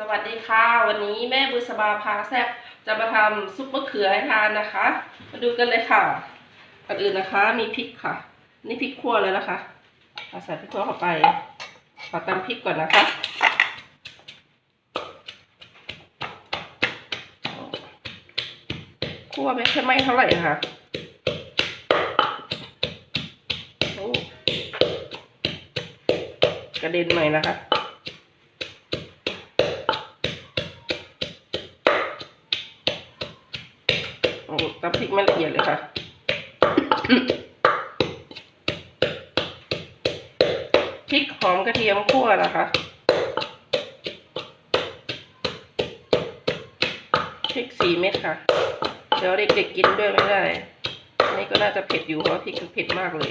สวัสดีค่ะ วันนี้แม่บุษบาพาแซบจะมาทำซุปมะเขือให้ทานนะคะ มาดูกันเลยค่ะก่อนอื่นนะคะ มีพริกค่ะ นี่พริกขั่วเลยนะคะเอาใส่พริกขั่วเข้าไปขอตำพริกก่อนนะคะคั่วไม่ค่อยไหม้เท่าไหร่ค่ะโอ้กระเด็นหน่อยนะคะ โอ้ตำพริกไม่ละเอียดเลยค่ะพริกหอมกระเทียมคั่วนะคะพริกสี่เม็ดค่ะ เดี๋ยวเด็กๆกินด้วยไม่ได้ อันนี้ก็น่าจะเผ็ดอยู่เพราะพริกมันเผ็ดมากเลย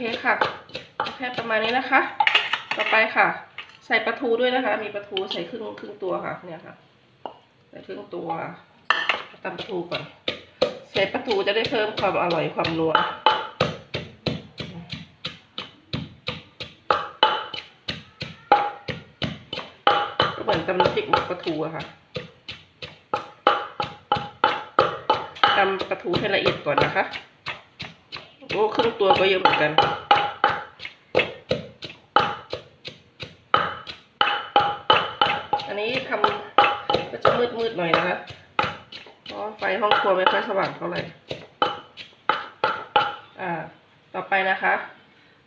เคค่ะแค่ประมาณนี้นะคะ ต่อไปค่ะ ใส่ปลาทูด้วยนะคะ มีปลาทูใส่ครึ่งครึ่งตัวค่ะ เนี่ยค่ะ ใส่ครึ่งตัวตำปลาทูก่อน ใส่ปลาทูจะได้เพิ่มความอร่อยความนัวก็เหมือนตำน้ำพริกหมกปลาทูอะค่ะตำปลาทูให้ละเอียดก่อนนะคะ โอ้ครึ่งตัวก็เยอะเหมือนกัน อันนี้ทำก็จะมืดๆหน่อยนะคะเพราะไฟห้องครัวไม่ค่อยสว่างเท่าไหร่อ่า ต่อไปนะคะ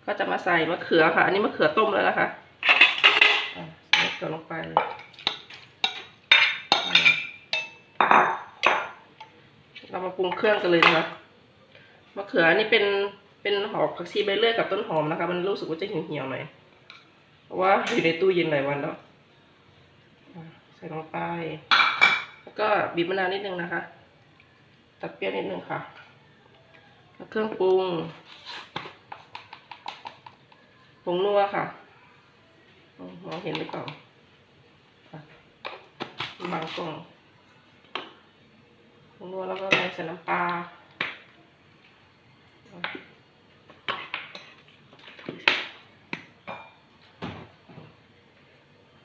ก็จะมาใส่มะเขือค่ะ อันนี้มะเขือต้มแล้วนะคะอ่าใส่มะเขือลงไปเรามาปรุงเครื่องกันเลยนะคะ มะเขือนี่เป็นเป็นหอมผักชีใบเลื่อยกับต้นหอมนะคะ มันรู้สึกว่าจะเหี่ยวๆหน่อยเพราะว่าอยู่ในตู้เย็นหลายวันแล้วใส่ลงไป แล้วก็บีบมะนาวนิดนึงนะคะ ตัดเปรี้ยวนิดนึงค่ะ แล้วเครื่องปรุงผงนัวค่ะมองเห็นหรือเปล่าบางกล่องผงนัวแล้วก็ใส่น้ำปลา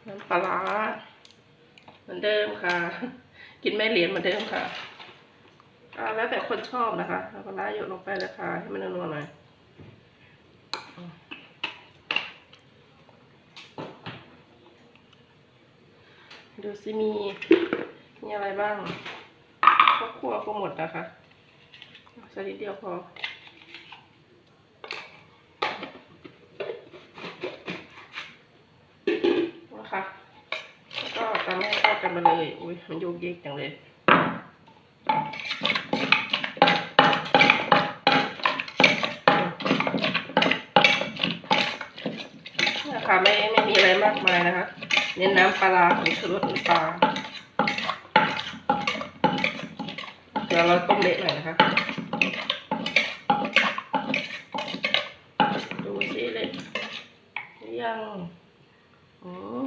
น้ำปลาร้าเหมือนเดิมค่ะ กินแม่เหรียญเหมือนเดิมค่ะอ่าแล้วแต่คนชอบนะคะน้ำปลาร้าหยดลงไปเลยค่ะ ให้มันนัวๆหน่อยดูสิมี มีอะไรบ้างครอบครัวก็หมดนะคะใส่นิดเดียวพอ นะคะ ก็ตามให้เข้ากันมาเลย อุ้ยมันโยกเยกจังเลยนี่ยค่ะไม่ไม่มีอะไรมากมายนะคะ เน้นน้ำปลาร้าของชูรสน้ำปลาเดี๋ยวเราต้มเละหน่อยนะคะ ดูสิเละหรือยัง อืม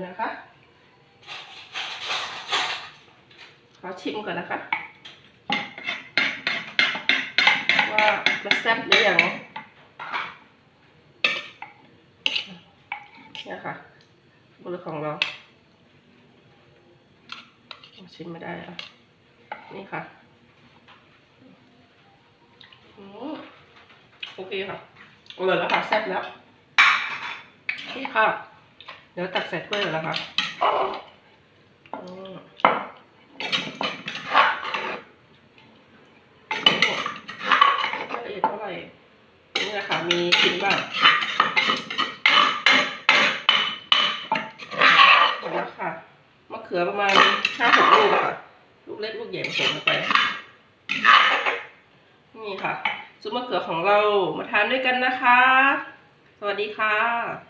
เดี๋ยนะคะ ขอชิมก่อนนะคะ ว่ามันแซ่บหรือยังเนี่ยค่ะบริของเราชิมไม่ได้อะนี่ค่ะโอเคค่ะอร่อยแล้วค่ะแซ่บแล้ว นี่ค่ะ เดี๋ยวตักใส่ถ้วยเลยนะคะอืมโอ้โหไม่ละเอียดเท่าไหร่ นี่นะคะ มีชิ้นบ้างหมดแล้วค่ะ มะเขือประมาณห้าหกลูกค่ะ ลูกเล็กลูกใหญ่ผสมลงไป นี่ค่ะ ซุปมะเขือของเรา มาทานด้วยกันนะคะ สวัสดีค่ะ